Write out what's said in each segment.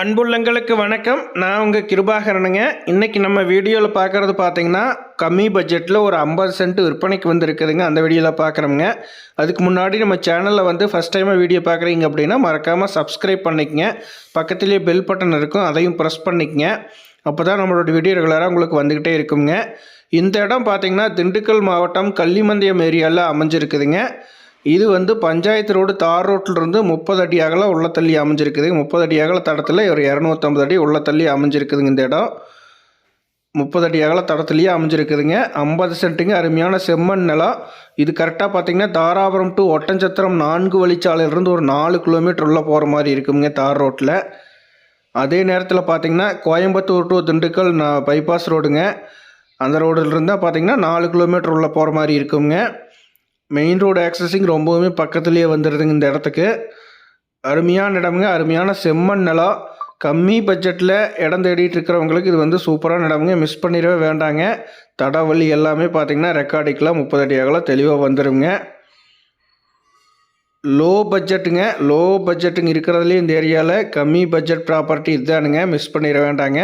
அன்புள்ளங்களுக்கு வணக்கம். நான் உங்கள் கிருபாகரனுங்க. இன்றைக்கி நம்ம வீடியோவில் பார்க்குறது பார்த்தீங்கன்னா கம்மி பட்ஜெட்டில் ஒரு ஐம்பது சென்ட் விற்பனைக்கு வந்துருக்குதுங்க. அந்த வீடியோவில் பார்க்குறோங்க அதுக்கு முன்னாடி நம்ம சேனலில் வந்து ஃபஸ்ட் டைமாக வீடியோ பார்க்குறீங்க அப்படின்னா மறக்காமல் சப்ஸ்கிரைப் பண்ணிக்கங்க. பக்கத்துலேயே பெல் பட்டன் இருக்கும். அதையும் ப்ரெஸ் பண்ணிக்கங்க. அப்போ தான் நம்மளோட வீடியோ ரெகுலராக உங்களுக்கு வந்துக்கிட்டே இருக்குங்க. இந்த இடம் பார்த்திங்கன்னா திண்டுக்கல் மாவட்டம் கள்ளிமந்தயம் ஏரியாவில் அமைஞ்சிருக்குதுங்க. இது வந்து பஞ்சாயத்து ரோடு தார் ரோட்டிலிருந்து முப்பது அடி அகல உள்ள தள்ளி அமைஞ்சிருக்குது. முப்பது அடி அகல தடத்தில் ஒரு இரநூத்தம்பது அடி உள்ள தள்ளி அமைஞ்சிருக்குதுங்க இந்த இடம். முப்பது அடி அகல தடத்துலேயே அமைஞ்சிருக்குதுங்க. ஐம்பது சென்ட்டுங்க அருமையான செம்மண் நிலம். இது கரெக்டாக பார்த்தீங்கன்னா தாராபுரம் டு ஒட்டஞ்சத்திரம் நான்கு வழிச்சாலையிலிருந்து ஒரு நாலு கிலோமீட்டர் உள்ளே போகிற மாதிரி இருக்குங்க தார் ரோட்டில் அதே நேரத்தில் பார்த்தீங்கன்னா கோயம்புத்தூர் டு திண்டுக்கல் நான் பைபாஸ் ரோடுங்க அந்த ரோடில் இருந்தால் பார்த்தீங்கன்னா நாலு கிலோமீட்டர் உள்ளே போகிற மாதிரி இருக்குங்க. மெயின் ரோடு ஆக்சஸிங் ரொம்பவுமே பக்கத்துலேயே வந்துடுதுங்க இந்த இடத்துக்கு. அருமையான இடமுங்க. அருமையான செம்மண் நிலம் கம்மி பட்ஜெட்டில் இடம் தேடிட்டு இருக்கிறவங்களுக்கு இது வந்து சூப்பரான இடமுங்க. மிஸ் பண்ணிடவே வேண்டாங்க. தடவழி எல்லாமே பார்த்தீங்கன்னா ரெக்கார்டிக்கெலாம் முப்பது அடி அகலம் தெளிவாக வந்துடுங்க லோ பட்ஜெட்டுங்க லோ பட்ஜெட்டுங்க இருக்கிறதுலையும் இந்த ஏரியாவில் கம்மி பட்ஜெட் ப்ராப்பர்ட்டி இதுதானுங்க. மிஸ் பண்ணிட வேண்டாங்க.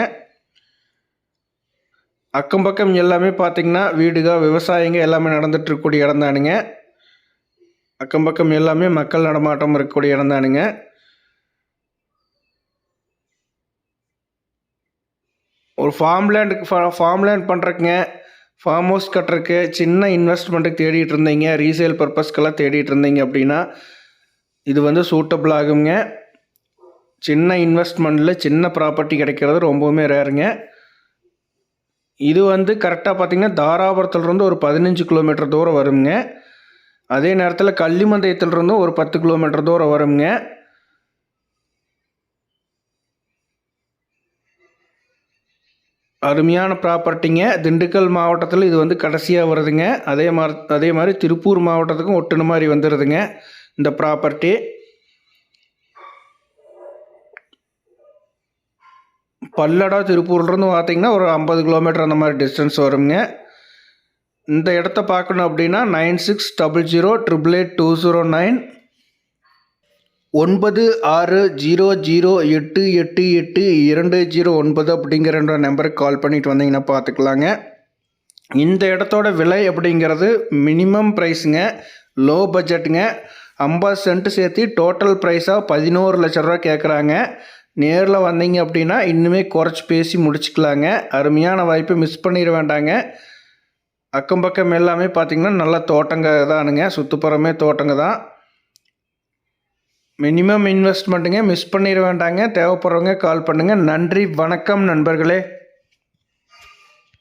அக்கம் பக்கம் எல்லாமே பார்த்தீங்கன்னா வீடுக விவசாயங்க எல்லாமே நடந்துகிட்ருக்கக்கூடிய இடம் தானுங்க அக்கம் பக்கம் எல்லாமே மக்கள் நடமாட்டம் இருக்கக்கூடிய இடம் தானுங்க. ஒரு ஃபார்ம் லேண்டுக்கு ஃபார்ம் லேண்ட் பண்ணுறக்குங்க ஃபார்ம் ஹவுஸ் கட்டுறக்கு சின்ன இன்வெஸ்ட்மெண்ட்டுக்கு தேடிட்டு இருந்தீங்க. ரீசேல் பர்பஸ்க்கெல்லாம் தேடிட்டு இருந்தீங்க அப்படின்னா இது வந்து சூட்டபிள் ஆகுங்க. சின்ன இன்வெஸ்ட்மெண்ட்டில் சின்ன ப்ராப்பர்ட்டி கிடைக்கிறது ரொம்பவுமே ரேருங்க இது வந்து கரெக்டாக பார்த்தீங்கன்னா தாராபுரத்துலேருந்து ஒரு பதினஞ்சு கிலோமீட்டர் தூரம் வருங்க. அதே நேரத்தில் கள்ளிமந்தயத்துலேருந்தும் ஒரு பத்து கிலோமீட்டர் தூரம் வருங்க. அருமையான ப்ராப்பர்ட்டிங்க. திண்டுக்கல் மாவட்டத்தில் இது வந்து கடைசியாக வருதுங்க. அதே மாதிரி அதே மாதிரி திருப்பூர் மாவட்டத்துக்கும் ஒட்டுன மாதிரி வந்துடுதுங்க இந்த ப்ராப்பர்ட்டி. பல்லடா திருப்பூர்லேருந்து பார்த்தீங்கன்னா ஒரு ஐம்பது கிலோமீட்டர் அந்த மாதிரி டிஸ்டன்ஸ் வருங்க. இந்த இடத்த பார்க்கணும் அப்படின்னா nine six double zero triple eight two zero nine ஒன்பது ஆறு ஜீரோ ஜீரோ எட்டு எட்டு எட்டு இரண்டு ஜீரோ ஒன்பது அப்படிங்கிற நம்பருக்கு கால் பண்ணிட்டு வந்தீங்கன்னா பார்த்துக்கலாங்க. இந்த இடத்தோட விலை அப்படிங்கிறது மினிமம் ப்ரைஸுங்க லோ பட்ஜெட்டுங்க ஐம்பது சென்ட் சேர்த்து டோட்டல் ப்ரைஸாக பதினோரு லட்ச ரூபா கேட்குறாங்க நேரில் வந்தீங்க அப்படின்னா இன்னுமே குறைச்சி பேசி முடிச்சுக்கலாங்க. அருமையான வாய்ப்பை மிஸ் பண்ணிட வேண்டாங்க. அக்கம் பக்கம் எல்லாமே பார்த்திங்கன்னா நல்ல தோட்டங்க தானுங்க. சுற்றுப்புறமே தோட்டங்க தான். மினிமம் இன்வெஸ்ட்மெண்ட்டுங்க மிஸ் பண்ணிட வேண்டாங்க. தேவைப்படுறவங்க கால் பண்ணுங்கள் நன்றி வணக்கம் நண்பர்களே.